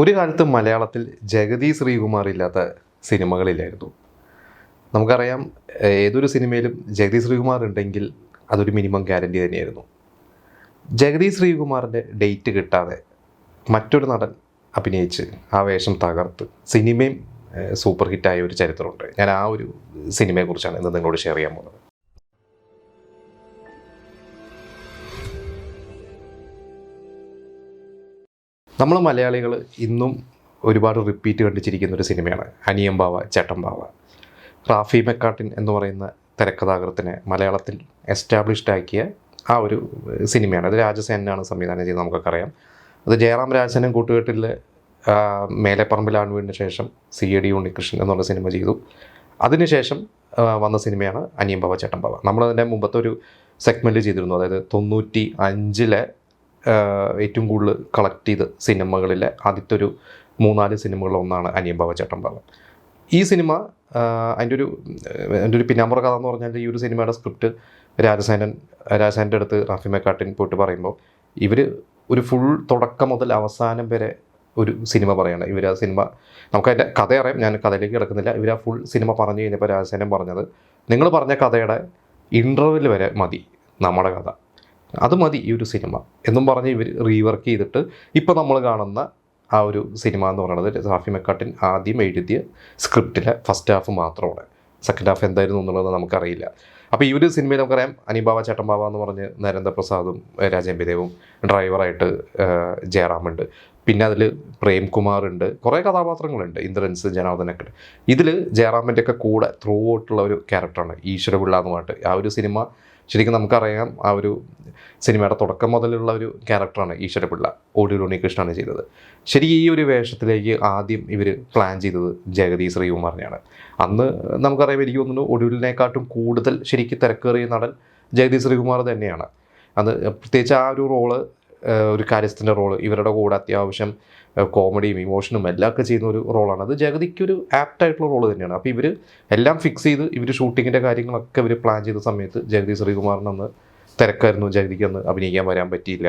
ഒരു കാലത്ത് മലയാളത്തിൽ ജഗതി ശ്രീകുമാർ ഇല്ലാത്ത സിനിമകളില്ലായിരുന്നു നമുക്കറിയാം ഏതൊരു സിനിമയിലും ജഗതി ശ്രീകുമാർ ഉണ്ടെങ്കിൽ അതൊരു മിനിമം ഗ്യാരണ്ടി തന്നെയായിരുന്നു. ജഗതി ശ്രീകുമാറിന്റെ ഡേറ്റ് കിട്ടാതെ മറ്റൊരു നടൻ അഭിനയിച്ച് ആ വേഷം തകർത്ത് സിനിമയും സൂപ്പർ ഹിറ്റായ ഒരു ചരിത്രമുണ്ട്. ഞാൻ ആ ഒരു സിനിമയെക്കുറിച്ചാണ് ഇന്ന് നിങ്ങളോട് ഷെയർ ചെയ്യാൻ പോകുന്നത്. നമ്മൾ മലയാളികൾ ഇന്നും ഒരുപാട് റിപ്പീറ്റ് കണ്ടിച്ചിരിക്കുന്ന ഒരു സിനിമയാണ്. അനിയമ്പാവ ചേട്ടമ്പാവ റാഫി മെക്കാട്ടിൻ എന്ന് പറയുന്ന തിരക്കഥാകൃത്തിനെ മലയാളത്തിൽ എസ്റ്റാബ്ലിഷ്ഡ് ആക്കിയ ആ ഒരു സിനിമയാണ്. അത് രാജസേനാണ് സംവിധാനം ചെയ്ത് നമുക്കൊക്കെ അത് ജയറാം രാജസേനൻ കൂട്ടുകെട്ടിൽ മേലെപ്പറമ്പിലാണ് വീടിന് ശേഷം സി എ ഡി ഉണ്ണികൃഷ്ണൻ എന്നുള്ള സിനിമ ചെയ്തു. അതിനുശേഷം വന്ന സിനിമയാണ് അനിയമ്പാവ ചേട്ടമ്പാവ നമ്മളതിന്റെ മുമ്പത്തെ ഒരു സെഗ്മെന്റ് ചെയ്തിരുന്നു. അതായത് തൊണ്ണൂറ്റി അഞ്ചിലെ ഏറ്റവും കൂടുതൽ കളക്ട് ചെയ്ത സിനിമകളിലെ ആദ്യത്തെ ഒരു മൂന്നാൽ സിനിമകളിൽ ഒന്നാണ് അനിയമ്പാവ പറഞ്ഞത് ഈ സിനിമ അതിന്റെ ഒരു എന്റെ ഒരു പിന്നാമ്പുറ കഥ എന്ന് പറഞ്ഞാൽ ഈ ഒരു സിനിമയുടെ സ്ക്രിപ്റ്റ് രാജസേനൻ രാജസേനന്റെ അടുത്ത് റാഫി മെക്കാട്ടിൻ പോയിട്ട് പറയുമ്പോൾ ഇവർ ഒരു ഫുൾ തുടക്കം മുതൽ അവസാനം വരെ ഒരു സിനിമ പറയാണ്. ഇവർ ആ സിനിമ നമുക്കതിന്റെ കഥ അറിയാം ഞാൻ കഥയിലേക്ക് കിടക്കുന്നില്ല. ഇവർ ആ ഫുൾ സിനിമ പറഞ്ഞു കഴിഞ്ഞപ്പോൾ രാജസേനൻ പറഞ്ഞത് നിങ്ങൾ പറഞ്ഞ കഥയുടെ ഇന്റർവെൽ വരെ മതി നമ്മുടെ കഥ. അത് മതി ഈ ഒരു സിനിമ എന്നും പറഞ്ഞ് ഇവർ റീവർക്ക് ചെയ്തിട്ട് ഇപ്പോൾ നമ്മൾ കാണുന്ന ആ ഒരു സിനിമ എന്ന് പറയുന്നത് റാഫി മെക്കാട്ടിൻ ആദ്യം എഴുതിയ സ്ക്രിപ്റ്റിലെ ഫസ്റ്റ് ഹാഫ് മാത്രമാണ്. സെക്കൻഡ് ഹാഫ് എന്തായിരുന്നു എന്നുള്ളത് നമുക്കറിയില്ല. അപ്പോൾ ഈ ഒരു സിനിമയിൽ നമുക്കറിയാം അനിബാവ ചേട്ടൻബാബ എന്ന് പറഞ്ഞ് രാജൻ രാജേന്ദ്രദേവും ഡ്രൈവറായിട്ട് ജയറാമുണ്ട്. പിന്നെ അതിൽ പ്രേംകുമാർ ഉണ്ട് കുറേ കഥാപാത്രങ്ങളുണ്ട്. ഇന്ദ്രൻസ് ജനാർദ്ദനൊക്കെ ഇതിൽ ജയറാമിന്റെ ഒക്കെ കൂടെ ത്രൂ ഔട്ടുള്ള ഒരു ക്യാരക്ടറാണ് ഈശ്വരപിള്ള എന്ന് പറഞ്ഞിട്ട് ആ ഒരു സിനിമ ശരിക്കും നമുക്കറിയാം ആ ഒരു സിനിമയുടെ തുടക്കം മുതലുള്ള ഒരു ക്യാരക്ടറാണ് ഈശ്വരപിള്ള ഓടി ഉണ്ണികൃഷ്ണനാണ് ചെയ്തത്. ശരി ഈ ഒരു വേഷത്തിലേക്ക് ആദ്യം ഇവർ പ്ലാൻ ചെയ്തത് ജഗതി ശ്രീകുമാറിനെയാണ്. അന്ന് നമുക്കറിയാം എനിക്ക് തോന്നുന്നു ഒടുവിലിനെക്കാട്ടും കൂടുതൽ ശരിക്കും തിരക്കേറിയ നടൻ ജഗതി ശ്രീകുമാർ തന്നെയാണ്. അന്ന് പ്രത്യേകിച്ച് ആ ഒരു റോൾ ഒരു കാര്യസ്ഥന്റെ റോൾ ഇവരുടെ കൂടെ അത്യാവശ്യം കോമഡിയും ഇമോഷനും എല്ലാം ഒക്കെ ചെയ്യുന്ന ഒരു റോളാണ് അത് ജഗതിക്ക് ഒരു ആപ്റ്റായിട്ടുള്ള റോൾ തന്നെയാണ്. അപ്പോൾ ഇവർ എല്ലാം ഫിക്സ് ചെയ്ത് ഇവർ ഷൂട്ടിങ്ങിന്റെ കാര്യങ്ങളൊക്കെ ഇവർ പ്ലാൻ ചെയ്ത സമയത്ത് ജഗതി ശ്രീകുമാറിന് അന്ന് തിരക്കായിരുന്നു. ജഗതിക്ക് അന്ന് അഭിനയിക്കാൻ വരാൻ പറ്റിയില്ല.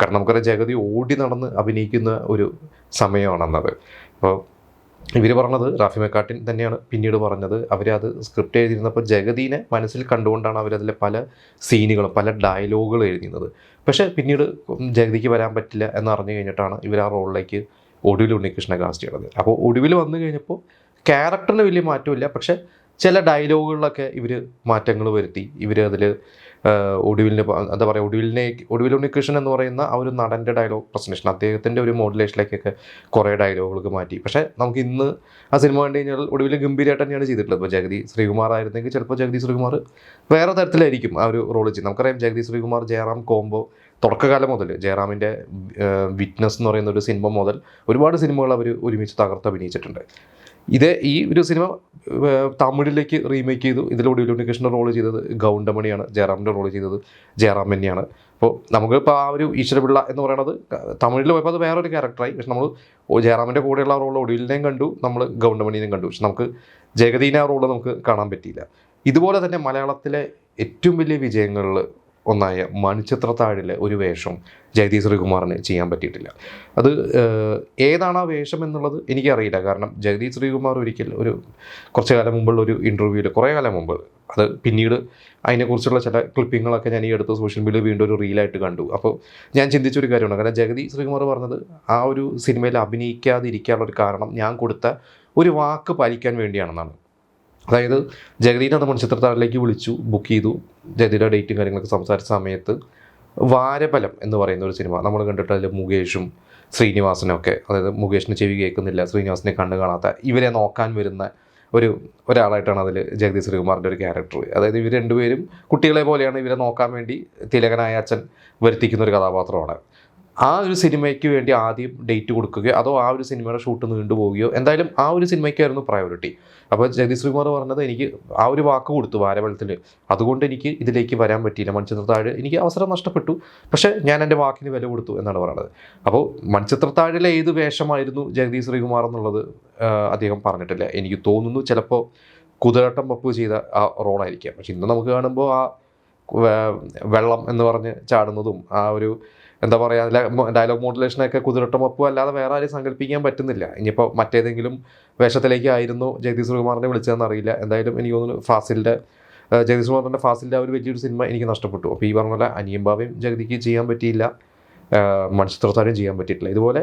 കാരണം നമുക്കറിയാം ജഗതി ഓടി നടന്ന് അഭിനയിക്കുന്ന ഒരു സമയമാണെന്നത്. അപ്പോൾ ഇവർ പറഞ്ഞത് റാഫി മെക്കാട്ടിൻ തന്നെയാണ് പിന്നീട് പറഞ്ഞത്. അവരത് സ്ക്രിപ്റ്റ് എഴുതിയിരുന്നപ്പോൾ ജഗതീനെ മനസ്സിൽ കണ്ടുകൊണ്ടാണ് അവരതിലെ പല സീനുകളും പല ഡയലോഗുകൾ എഴുതിയിരുന്നത്. പക്ഷേ പിന്നീട് ജഗതിക്ക് വരാൻ പറ്റില്ല എന്ന് അറിഞ്ഞു കഴിഞ്ഞിട്ടാണ് ഇവർ ആ റോളിലേക്ക് ഒടുവിൽ ഉണ്ണികൃഷ്ണ കാസ്റ്റ് ചെയ്യണത്. അപ്പോൾ ഒടുവിൽ വന്നു കഴിഞ്ഞപ്പോൾ ക്യാരക്ടറിന് വലിയ മാറ്റമില്ല. പക്ഷേ ചില ഡയലോഗുകളിലൊക്കെ ഇവർ മാറ്റങ്ങൾ വരുത്തി. ഇവർ അതിൽ ഒടുവിലിന് എന്താ പറയുക ഒടുവിലിനെ ഒടുവിൽ ഉണ്ണികൃഷ്ണൻ എന്ന് പറയുന്ന ആ ഒരു നടന്റെ ഡയലോഗ് പ്രസന്റേഷൻ അദ്ദേഹത്തിന്റെ ഒരു മോഡുലേഷനിലേക്കൊക്കെ കുറേ ഡയലോഗുകൾക്ക് മാറ്റി. പക്ഷേ നമുക്ക് ഇന്ന് ആ സിനിമ കണ്ടു കഴിഞ്ഞാൽ ഒടുവിൽ ഗംഭീരമായിട്ട് തന്നെയാണ് ചെയ്തിട്ടുള്ളത്. ഇപ്പോൾ ജഗതി ശ്രീകുമാർ ആയിരുന്നെങ്കിൽ ചിലപ്പോൾ ജഗതി ശ്രീകുമാർ വേറെ തരത്തിലായിരിക്കും ആ ഒരു റോൾ ചെയ്യും നമുക്കറിയാം ജഗതി ശ്രീകുമാർ ജയറാം കോംബോ തുടക്കകാലം മുതൽ ജയറാമിന്റെ വിറ്റ്നസ് എന്ന് പറയുന്ന ഒരു സിനിമ മുതൽ ഒരുപാട് സിനിമകൾ അവർ ഒരുമിച്ച് തകർത്ത് അഭിനയിച്ചിട്ടുണ്ട്. ഇത് ഈ ഒരു സിനിമ തമിഴിലേക്ക് റീമേക്ക് ചെയ്തു. ഇതിലൂടെ ഉണ്ണികൃഷ്ണൻ റോൾ ചെയ്തത് ഗൗണ്ടമണിയാണ് ജയറാമിന്റെ റോൾ ചെയ്തത് ജയറാം തന്നെയാണ്. അപ്പോൾ നമുക്കിപ്പോൾ ആ ഒരു ഈശ്വരപിള്ള എന്ന് പറയുന്നത് തമിഴിൽ പോയപ്പോൾ അത് വേറൊരു ക്യാരക്ടറായി പക്ഷെ നമ്മൾ ജയറാമിന്റെ കൂടെയുള്ള റോൾ ഒടിയിലിനെയും കണ്ടു നമ്മൾ ഗൗണ്ടമണിനെയും കണ്ടു. പക്ഷെ നമുക്ക് ജഗദീന റോൾ നമുക്ക് കാണാൻ പറ്റിയില്ല. ഇതുപോലെ തന്നെ മലയാളത്തിലെ ഏറ്റവും വലിയ വിജയങ്ങളിൽ ഒന്നായ മണിച്ചിത്രത്താഴിലെ ഒരു വേഷം ജഗദീഷ് ശ്രീകുമാറിന് ചെയ്യാൻ പറ്റിയിട്ടില്ല. അത് ഏതാണ് ആ വേഷം എന്നുള്ളത് എനിക്കറിയില്ല. കാരണം ജഗദീഷ് ശ്രീകുമാർ ഒരിക്കൽ ഒരു കുറച്ച് കാലം മുമ്പുള്ള ഒരു ഇന്റർവ്യൂവിൽ കുറേ കാലം മുമ്പ് അത് പിന്നീട് അതിനെക്കുറിച്ചുള്ള ചില ക്ലിപ്പിങ്ങുകളൊക്കെ ഞാൻ ഈ അടുത്ത് സോഷ്യൽ മീഡിയയിൽ വീണ്ടും ഒരു റീലായിട്ട് കണ്ടു. അപ്പോൾ ഞാൻ ചിന്തിച്ചൊരു കാര്യമാണ് കാരണം ജഗതി ശ്രീകുമാർ പറഞ്ഞത് ആ ഒരു സിനിമയിൽ അഭിനയിക്കാതിരിക്കാനുള്ള ഒരു കാരണം ഞാൻ കൊടുത്ത ഒരു വാക്ക് പാലിക്കാൻ വേണ്ടിയാണെന്നാണ്. അതായത് ജഗദീനെ അത് മൺചിത്രത്താഴിലേക്ക് വിളിച്ചു ബുക്ക് ചെയ്തു ജഗതിയുടെ ഡേറ്റും കാര്യങ്ങളൊക്കെ സംസാരിച്ച സമയത്ത് വാരഫലം എന്ന് പറയുന്ന ഒരു സിനിമ നമ്മൾ കണ്ടിട്ട് അതിൽ മുകേഷും ശ്രീനിവാസനൊക്കെ അതായത് മുകേഷിന് ചെവി കേൾക്കുന്നില്ല ശ്രീനിവാസനെ കണ്ടു കാണാത്ത ഇവരെ നോക്കാൻ വരുന്ന ഒരു ഒരാളായിട്ടാണ് അതിൽ ജഗതി ശ്രീകുമാറിന്റെ ഒരു ക്യാരക്ടർ അതായത് ഇവർ രണ്ടുപേരും കുട്ടികളെ പോലെയാണ് ഇവരെ നോക്കാൻ വേണ്ടി തിലകനായ അച്ഛൻ വരുത്തിക്കുന്ന ഒരു കഥാപാത്രമാണ്. ആ ഒരു സിനിമയ്ക്ക് വേണ്ടി ആദ്യം ഡേറ്റ് കൊടുക്കുകയോ അതോ ആ ഒരു സിനിമയുടെ ഷൂട്ട് നീണ്ടുപോവുകയോ എന്തായാലും ആ ഒരു സിനിമയ്ക്കായിരുന്നു പ്രയോറിറ്റി അപ്പോൾ ജഗദീഷ് ശ്രീകുമാർ പറഞ്ഞത് എനിക്ക് ആ ഒരു വാക്ക് കൊടുത്തു വാരവെള്ളത്തിൽ അതുകൊണ്ട് എനിക്ക് ഇതിലേക്ക് വരാൻ പറ്റിയില്ല. മൺചിത്രത്താഴ് എനിക്ക് അവസരം നഷ്ടപ്പെട്ടു. പക്ഷേ ഞാൻ എന്റെ വാക്കിന് വില കൊടുത്തു എന്നാണ് പറയുന്നത് അപ്പോൾ മൺചിത്രത്താഴിലെ ഏത് വേഷമായിരുന്നു ജഗദീഷ് ശ്രീകുമാർ എന്നുള്ളത് അദ്ദേഹം പറഞ്ഞിട്ടില്ല. എനിക്ക് തോന്നുന്നു ചിലപ്പോൾ കുതിരട്ടം പപ്പ് ചെയ്ത ആ റോളായിരിക്കാം. പക്ഷെ ഇന്ന് നമുക്ക് കാണുമ്പോൾ ആ വെള്ളം എന്ന് പറഞ്ഞ് ചാടുന്നതും ആ ഒരു എന്താ പറയുക ഡയലോഗ് മോഡുലേഷനൊക്കെ കുതിരട്ടമൊപ്പം അല്ലാതെ വേറെ ആരും സങ്കല്പിക്കാൻ പറ്റുന്നില്ല. ഇനിയിപ്പോൾ മറ്റേതെങ്കിലും വേഷത്തിലേക്ക് ആയിരുന്നു ജഗദീഷ് ശ്രീകുമാറിനെ വിളിച്ചതെന്ന് അറിയില്ല. എന്തായാലും എനിക്ക് തോന്നുന്നു ഫാസിലിന്റെ ജഗദീഷ് കുമാറിന്റെ ഫാസിലിന്റെ ഒരു വലിയൊരു സിനിമ എനിക്ക് നഷ്ടപ്പെട്ടു. അപ്പോൾ ഈ പറഞ്ഞ പോലെ അനിയമ്പാവയും ജഗതിക്ക് ചെയ്യാൻ പറ്റിയില്ല. മൺചിത്രത്താരും ചെയ്യാൻ പറ്റിയിട്ടില്ല. ഇതുപോലെ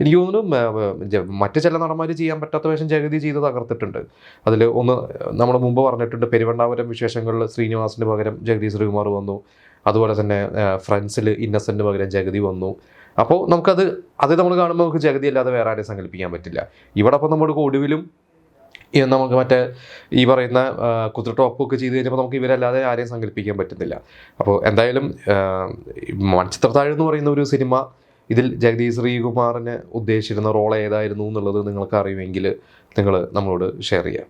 എനിക്ക് തോന്നുന്നു മറ്റ് ചില നടന്മാർ ചെയ്യാൻ പറ്റാത്ത വേഷം ജഗതി ചെയ്ത് തകർത്തിട്ടുണ്ട് അതിൽ ഒന്ന് നമ്മൾ മുമ്പ് പറഞ്ഞിട്ടുണ്ട് പെരുവണ്ണാപുരം വിശേഷങ്ങളിൽ ശ്രീനിവാസിന് പകരം ജഗതി ശ്രീകുമാർ വന്നു. അതുപോലെ തന്നെ ഫ്രണ്ട്സിൽ ഇന്നസെന്റ് പകരം ജഗതി വന്നു. അപ്പോൾ നമുക്കത് അത് നമ്മൾ കാണുമ്പോൾ നമുക്ക് ജഗതി അല്ലാതെ വേറെ ആരെയും സങ്കല്പിക്കാൻ പറ്റില്ല. ഇവിടെ അപ്പോൾ നമ്മുടെ ഒടുവിലും നമുക്ക് മറ്റേ ഈ പറയുന്ന കുതിരട്ടോപ്പൊക്കെ ചെയ്ത് കഴിഞ്ഞപ്പോൾ നമുക്ക് ഇവരല്ലാതെ ആരെയും സങ്കല്പിക്കാൻ പറ്റുന്നില്ല. അപ്പോൾ എന്തായാലും മൺചിത്രത്താഴ് എന്ന് പറയുന്ന ഒരു സിനിമ ഇതിൽ ജഗദീഷ് ശ്രീകുമാറിന് ഉദ്ദേശിച്ചിരുന്ന റോൾ ഏതായിരുന്നു എന്നുള്ളത് നിങ്ങൾക്ക് അറിയുമെങ്കിൽ നിങ്ങൾ നമ്മളോട് ഷെയർ ചെയ്യാം.